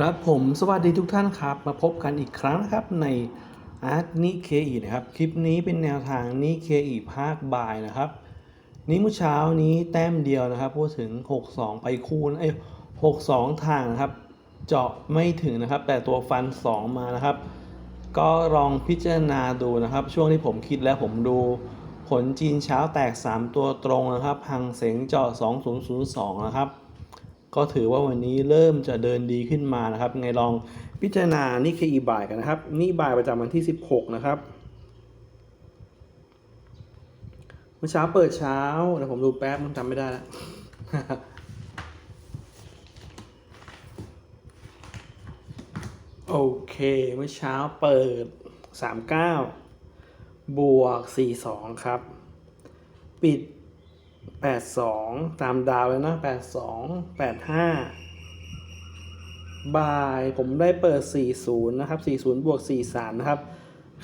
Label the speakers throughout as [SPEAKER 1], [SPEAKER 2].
[SPEAKER 1] ครับผมสวัสดีทุกท่านครับ มาพบกันอีกครั้งนะครับในอาร์ตนิเคอีนะครับ คลิปนี้เป็นแนวทางนิเคอีภาคบ่ายนะครับ นี้เมื่อเช้านี้แต้มเดียวนะครับ พูดถึง 62 ไปคูณไอ้62 ทางนะครับ เจาะไม่ถึงนะครับ แต่ตัวฟัน 2 มานะครับ ก็ลองพิจารณาดูนะครับ ช่วงที่ผมคิดแล้วผมดู ผลจีนเช้าแตก 3 ตัวตรงนะครับหังเสงเจาะ 2002 นะครับ ก็ถือว่าวันนี้เริ่มจะเดินดีขึ้นมานะครับ ไงลองพิจารณานี่คืออีบ่ายกันนะครับ นี่บ่ายประจำวันที่ 16 นะครับเมื่อเช้าเปิดเช้าเดี๋ยวผมดูแป๊บมันจำไม่ได้แล้วโอเคเมื่อเช้าเปิด 39 บวก 42 ครับ ปิด 82 ตามดาวเลยนะ 82 85 บ่ายผมได้เปิด 40 นะครับ 40 บวก 43 นะครับ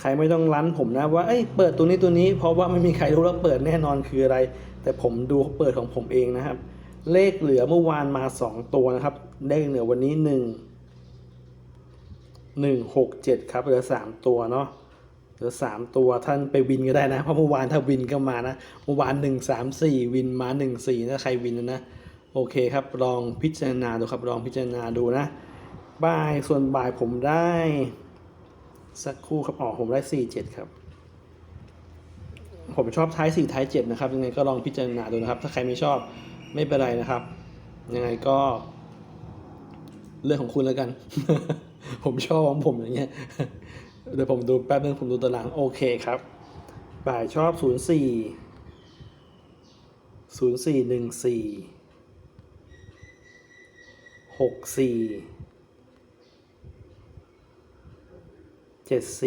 [SPEAKER 1] ใครไม่ต้องรั้นผมนะว่า เอ้ย เปิดตัวนี้ตัวนี้ เพราะว่าไม่มีใครรู้ว่าเปิดแน่นอนคืออะไร แต่ผมดูเปิดของผมเองนะครับ เลขเหลือเมื่อวานมา 2 ตัวนะครับ เลขเหลือวันนี้ 1 1 6 7 ครับ เหลือ 3 ตัวเนาะือสามตัวท่านไปวินก็ได้นะ เพราะเมื่อวานถ้าวินก็มานะ เมื่อวานหนึ่งสามสี่วินมาหนึ่งสี่ถ้าใครวินนะ โอเคครับ ลองพิจารณาดูครับ ลองพิจารณาดูนะ บ่ายส่วนบ่ายผมได้ สักครู่ครับออกผมได้สี่เจ็ดครับ ผมชอบท้ายสี่ท้ายเจ็ดนะครับ ยังไงก็ลองพิจารณาดูนะครับ ถ้าใครไม่ชอบไม่เป็นไรนะครับ ยังไงก็เรื่องของคุณแล้วกัน ผมชอบของผมอย่างเงี้ย เดี๋ยวผมดูแป๊บนึงผมดูตาราง โอเคครับ บ่ายชอบ 0 4 0 4 1 4 6 4 7 4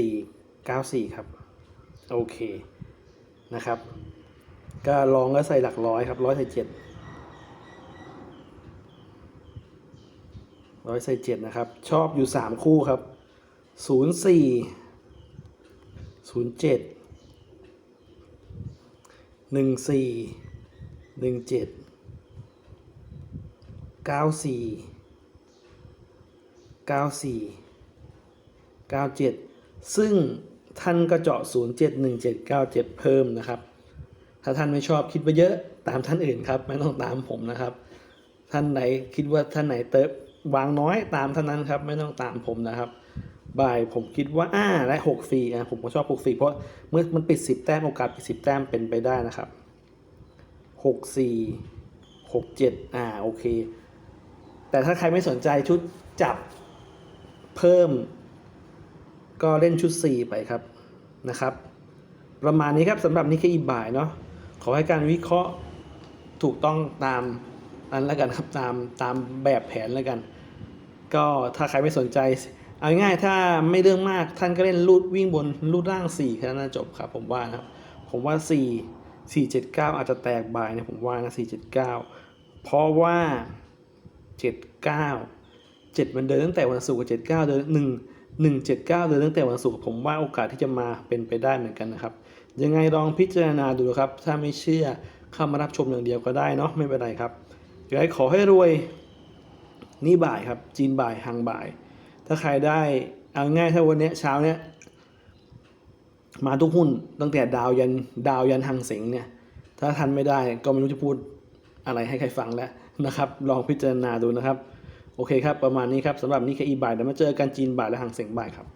[SPEAKER 1] 9 4 ครับ โอเค นะครับ ก็ลองแล้วใส่หลักร้อยครับร้อยใส่เจ็ดร้อยใส่เจ็ดนะครับ ชอบอยู่สามคู่ครับ ศูนย์สี่ศูนย์เจ็ดหนึ่งสี่หนึ่งเจ็ดเก้าสี่เก้าสี่เก้าเจ็ดซึ่งท่านก็เจาะศูนย์เจ็ดหนึ่งเจ็ดเก้าเจ็ดเพิ่มนะครับ ถ้าท่านไม่ชอบคิดว่าเยอะตามท่านอื่นครับ ไม่ต้องตามผมนะครับ ท่านไหนคิดว่าท่านไหนเติบวางน้อยตามท่านนั้นครับ ไม่ต้องตามผมนะครับ บ่ายผมคิดว่าอ่าได้หกฟรีอะผมก็ชอบหกฟรีเพราะเมื่อมันปิดสิบแต้มโอกาสปิดสิบแต้มเป็นไปได้นะครับหกสี่หกเจ็ดอ่าโอเค แต่ถ้าใครไม่สนใจชุดจับเพิ่ม ก็เล่นชุด 4 ไปครับนะครับ ประมาณนี้ครับสำหรับนิเคอีบ่ายเนาะขอให้การวิเคราะห์ถูกต้องตามนั้นแล้วกันครับตามตามแบบแผนแล้วกัน ก็ถ้าใครไม่สนใจ เอาง่ายถ้าไม่เรื่องมากท่านก็เล่นลูดวิ่งบนลูดล่าง4แค่นั้นนะจบครับผมว่านะครับผมว่า 4 4 7 9 อาจจะแตกบ่ายนะผมว่านะ4 7 9 เพราะว่า 7 9 7 มันเดินตั้งแต่วันศุกร์กับ7 9 เดิน1 1 7 9 เดินตั้งแต่วันศุกร์ผมว่าโอกาสที่จะมาเป็นไปได้เหมือนกันนะครับ ยังไงลองพิจารณาดูครับ ถ้าไม่เชื่อเข้ามารับชมอย่างเดียวก็ได้เนาะไม่เป็นไรครับยังไงขอให้รวยนี่บ่ายครับ จีนบ่ายหางบ่าย ถ้าใครได้เอาง่ายถ้าวันนี้เช้าเนี้ยมาทุกหุ้นตั้งแต่ดาวยันดาวยันหังเสงเนี่ย ถ้าทันไม่ได้ก็ไม่รู้จะพูดอะไรให้ใครฟังแล้วนะครับ ลองพิจารณาดูนะครับ โอเคครับ ประมาณนี้ครับสำหรับนี่แค่อีบ่ายเดี๋ยวมาเจอกันจีนบ่ายและหังเสงบ่ายครับ